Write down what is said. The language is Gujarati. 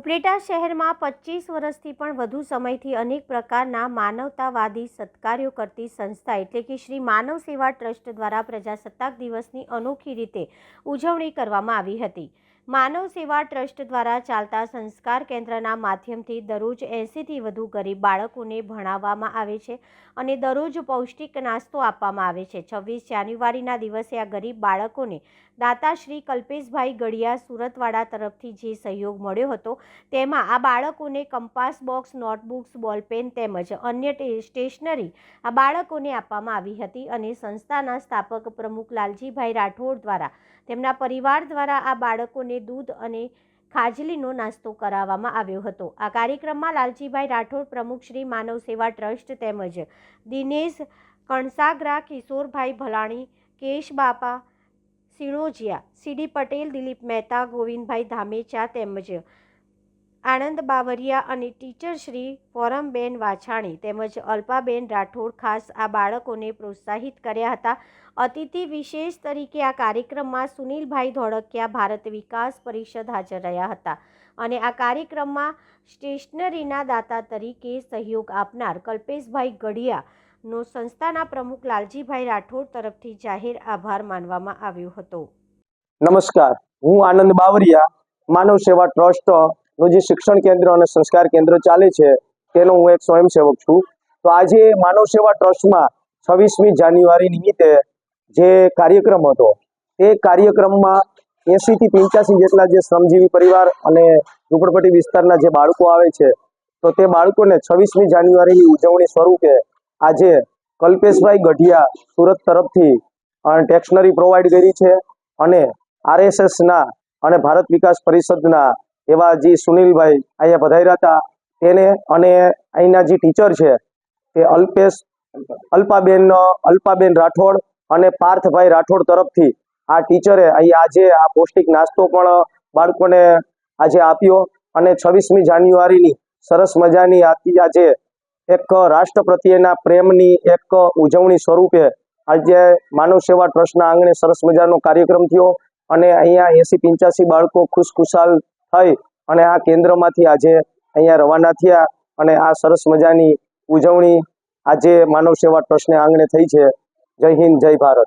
ઉપલેટા શહેરમાં પચીસ વર્ષથી પણ વધુ સમયથી અનેક પ્રકારના માનવતાવાદી સત્કાર્યો કરતી સંસ્થા એટલે કે શ્રી માનવ સેવા ટ્રસ્ટ દ્વારા પ્રજાસત્તાક દિવસની અનોખી રીતે ઉજવણી કરવામાં આવી હતી. માનવ સેવા ટ્રસ્ટ દ્વારા ચાલતા સંસ્કાર કેન્દ્રના માધ્યમથી દરરોજ એંસીથી વધુ ગરીબ બાળકોને ભણાવવામાં આવે છે અને દરરોજ પૌષ્ટિક નાસ્તો આપવામાં આવે છે. છવ્વીસ જાન્યુઆરીના દિવસે આ ગરીબ બાળકોને દાતા શ્રી કલ્પેશભાઈ ગડિયા સુરતવાડા તરફથી જે સહયોગ મળ્યો હતો તેમાં આ બાળકોને કંપાસ બોક્સ, નોટબુક્સ, બોલપેન તેમજ અન્ય સ્ટેશનરી આ બાળકોને આપવામાં આવી હતી અને સંસ્થાના સ્થાપક પ્રમુખ લાલજીભાઈ રાઠોડ દ્વારા તેમના પરિવાર દ્વારા આ બાળકોને દૂધ અને ખાજલીનો નાસ્તો કરાવવામાં આવ્યો હતો. આ કાર્યક્રમમાં લાલજીભાઈ રાઠોડ પ્રમુખ શ્રી માનવ સેવા ટ્રસ્ટ તેમજ દિનેશ કણસાગરા, કિશોરભાઈ ભલાણી, કેશ બાપા સિણોજિયા સીડી પટેલ, દિલીપ મહેતા, ગોવિંદભાઈ ધામેચા તેમજ આનંદ બાવરિયા અને ટીચર શ્રી ફોરમબેન વાછાણી તેમજ અલ્પાબેન રાઠોડ ખાસ આ બાળકોને પ્રોત્સાહિત કર્યા હતા. અતિથિ વિશેષ તરીકે આ કાર્યક્રમમાં સુનિલભાઈ ધોળકિયા ભારત વિકાસ પરિષદ હાજર રહ્યા હતા અને આ કાર્યક્રમમાં સ્ટેશનરીના દાતા તરીકે સહયોગ આપનાર કલ્પેશભાઈ ગઢિયાનો સંસ્થાના પ્રમુખ લાલજીભાઈ રાઠોડ તરફથી જાહેર આભાર માનવામાં આવ્યો હતો. નમસ્કાર. હું આનંદ બાવરિયા માનવ સેવા ટ્રસ્ટ નું જે શિક્ષણ કેન્દ્ર અને સંસ્કાર કેન્દ્ર ચાલે છે, તેનો હું એક સ્વયંસેવક છું. તો આજે માનવ સેવા ટ્રસ્ટમાં છવ્વીસમી જાન્યુઆરી નિમિત્તે જે કાર્યક્રમ હતો તે કાર્યક્રમમાં એંસી થી પંચ્યાસી જેટલા જે શ્રમજીવી પરિવાર અને ઝૂંપડપટ્ટી વિસ્તારના જે બાળકો આવે છે, તો તે બાળકોને છવ્વીસમી જાન્યુઆરીની ઉજવણી સ્વરૂપે આજે કલ્પેશભાઈ ગઢિયા સુરત તરફથી ટેક્સનરી પ્રોવાઈડ કરી છે અને આરએસએસના અને ભારત વિકાસ પરિષદના એવા જે સુનિલભાઈ અહીંયા પધાર્યા હતા, તેને અને અહીંના જે ટીચર છે, તે અલ્પેશ અલ્પાબેન અલ્પાબેન રાઠોડ અને પાર્થભાઈ રાઠોડ તરફથી આ ટીચરે અહીં આજે આ પૌષ્ટિક નાસ્તો પણ બાળકોને આજે આપ્યો અને છવ્વીસમી જાન્યુઆરીની સરસ મજાની આજે એક રાષ્ટ્ર પ્રત્યેના પ્રેમની એક ઉજવણી સ્વરૂપે આજે માનવ સેવા ટ્રસ્ટના આંગણે સરસ મજાનો કાર્યક્રમ થયો અને અહીંયા એસી પંચ્યાસી બાળકો ખુશખુશાલ થઈ અને આ કેન્દ્રમાંથી આજે અહીંયા રવાના થયા અને આ સરસ મજાની ઉજવણી આજે માનવ સેવા ટ્રસ્ટને આંગણે થઈ છે. જય હિન્દ, જય ભારત.